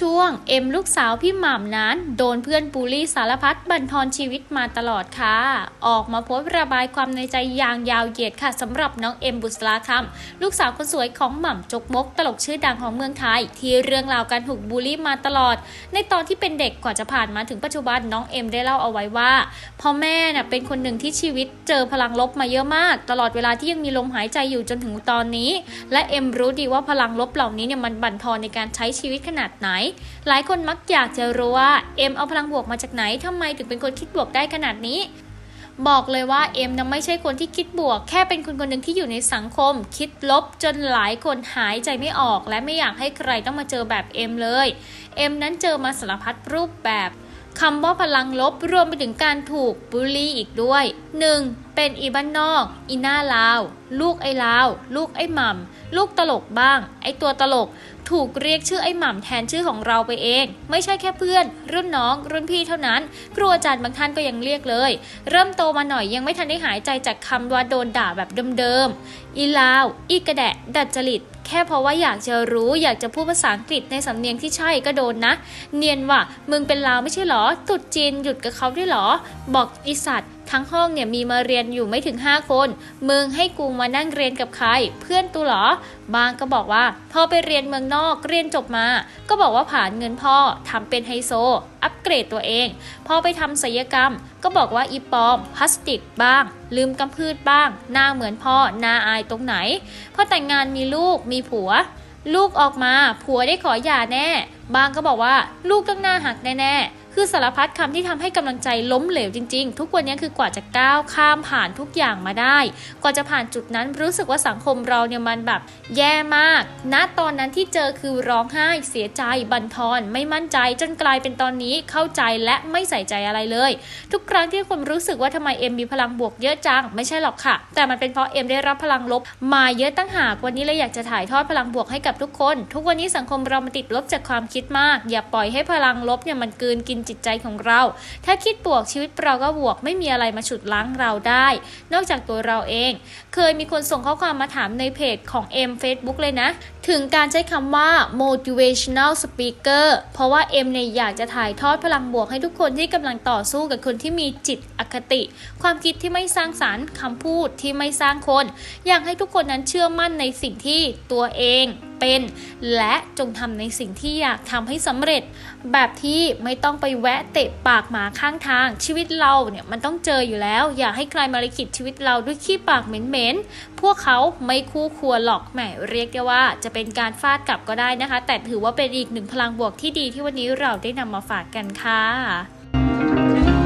ช่วง เอ็มลูกสาวพี่หม่ำนั้น โดนเพื่อนบูลลี่สารพัดบั่นทอนชีวิตมาตลอดค่ะ ออกมาโพสต์ระบายความในใจอย่างยาวเหยียดค่ะสำหรับน้องเอ็มบุษราคำลูกสาวคนสวยของหม่ำจกมก ตลกชื่อดังของเมืองไทย ที่เรื่องราวการถูกบูลลี่มาตลอด ในตอนที่เป็นเด็กกว่าจะผ่านมาถึงปัจจุบันน้องเอ็มได้เล่าเอาไว้ว่าพ่อแม่น่ะเป็นคนหนึ่งที่ชีวิตเจอพลังลบมาเยอะมาก ตลอดเวลาที่ยังมีลมหายใจอยู่จนถึงตอนนี้ และเอ็มรู้ดีว่าพลังลบเหล่านี้เนี่ยมันบั่นทอนในการใช้ชีวิตขนาดไหนหลายคนมักอยากจะรู้ว่าเอ็มเอาพลังบวกมาจากไหนทำไมถึงเป็นคนคิดบวกได้ขนาดนี้ บอกเลยว่าเอ็มนะไม่ใช่คนที่คิดบวก แค่เป็นคนคนหนึ่งที่อยู่ในสังคม คิดลบจนหลายคนหายใจไม่ออก และไม่อยากให้ใครต้องมาเจอแบบเอ็มเลยเอ็มนั้นเจอมาสารพัดรูปแบบ คำว่าพลังลบรวมไปถึงการถูกบูลลี่อีกด้วย 1. เป็นอีบ้านนอก อีหน้าลาว ลูกไอ้ลาว ลูกไอ้หม่ำ ลูกตลกบ้าง ไอ้ตัวตลก ถูกเรียกชื่อไอ้หม่ำแทนชื่อของเราไปเอง ไม่ใช่แค่เพื่อน รุ่นน้อง รุ่นพี่เท่านั้น ครูอาจารย์บางท่านก็ยังเรียกเลย เริ่มโตมาหน่อยยังไม่ทันได้หายใจจากคำว่าโดนด่าแบบเดิมๆ อีลาว อีกระแดะ ดัดจริต ค่เพราะว่าอยากจะรู้อยากจะพูดภาษาอังกฤษในสำเนียงที่ใช่ก็โดนนะ เนียนว่ะมึงเป็นลาวไม่ใช่หรอตุดจีนหยุดกับเขาด้วยหรอ บอกอีสัตว์ทั้งห้องเนี่ยมีมาเรียนอยู่ไม่ถึง 5 คน มึงให้กูมานั่งเรียนกับใคร เพื่อนตูเหรอ บางก็บอกว่าพอไปเรียนเมืองนอกเรียนจบมา ก็บอกว่าผ่านเงินพ่อทำเป็นไฮโซ อัปเกรดตัวเอง พอไปทำศัลยกรรม ก็บอกว่าอีปอมพลาสติกบ้าง ลืมกำพืชบ้าง หน้าเหมือนพ่อหน้าอายตรงไหน พอแต่งงานมีลูกมีผัว ลูกออกมาผัวได้ขอหย่าแน่ บางก็บอกว่าลูกต้องหน้าหักแน่ๆ คือสารพัดคำที่ทำให้กำลังใจล้มเหลวจริงๆ ทุกวันนี้คือกว่าจะก้าวข้ามผ่านทุกอย่างมาได้ กว่าจะผ่านจุดนั้นรู้สึกว่าสังคมเราเนี่ยมันแบบแย่มากณตอนนั้นที่เจอคือร้องไห้เสียใจบันทอนไม่มั่นใจจนกลายเป็นตอนนี้เข้าใจและไม่ใส่ใจอะไรเลย ทุกครั้งที่คนรู้สึกว่าทำไมเอ็มมีพลังบวกเยอะจัง ไม่ใช่หรอกค่ะ แต่มันเป็นเพราะเอ็มได้รับพลังลบ มาเยอะตั้งหากวันนี้เลยอยากจะถ่ายทอดพลังบวกให้กับทุกคน ทุกวันนี้สังคมเรามันติดลบจากความคิดมาก อย่าปล่อยให้พลังลบเนี่ยมันกืนกินจิตใจของเรา ถ้าคิดบวกชีวิตเราก็บวกไม่มีอะไรมาฉุดล้างเราได้ นอกจากตัวเราเอง เคยมีคนส่งข้อความมาถามในเพจของเอ็ม Facebook เลยนะ ถึงการใช้คำว่า motivational speaker เพราะว่าเอ็มเนี่ยอยากจะถ่ายทอดพลังบวกให้ทุกคนที่กำลังต่อสู้กับคนที่มีจิตอคติ ความคิดที่ไม่สร้างสารรค์คำพูดที่ไม่สร้างคน อยากให้ทุกคนนั้นเชื่อมั่นในสิ่งที่ตัวเอง เป็น และจงทำในสิ่งที่อยากทำให้สำเร็จ แบบที่ไม่ต้องไปแวะเตะปากหมาข้างทาง ชีวิตเราเนี่ยมันต้องเจออยู่แล้ว อย่าให้ใครมาลิขิตชีวิตเราด้วยขี้ปากเหม็นๆพวกเขาไม่คู่ควรหรอกแหมเรียกได้ว่าจะเป็นการฟาดกลับก็ได้นะคะ แต่ถือว่าเป็นอีกหนึ่งพลังบวกที่ดีที่วันนี้เราได้นำมาฝากกันค่ะ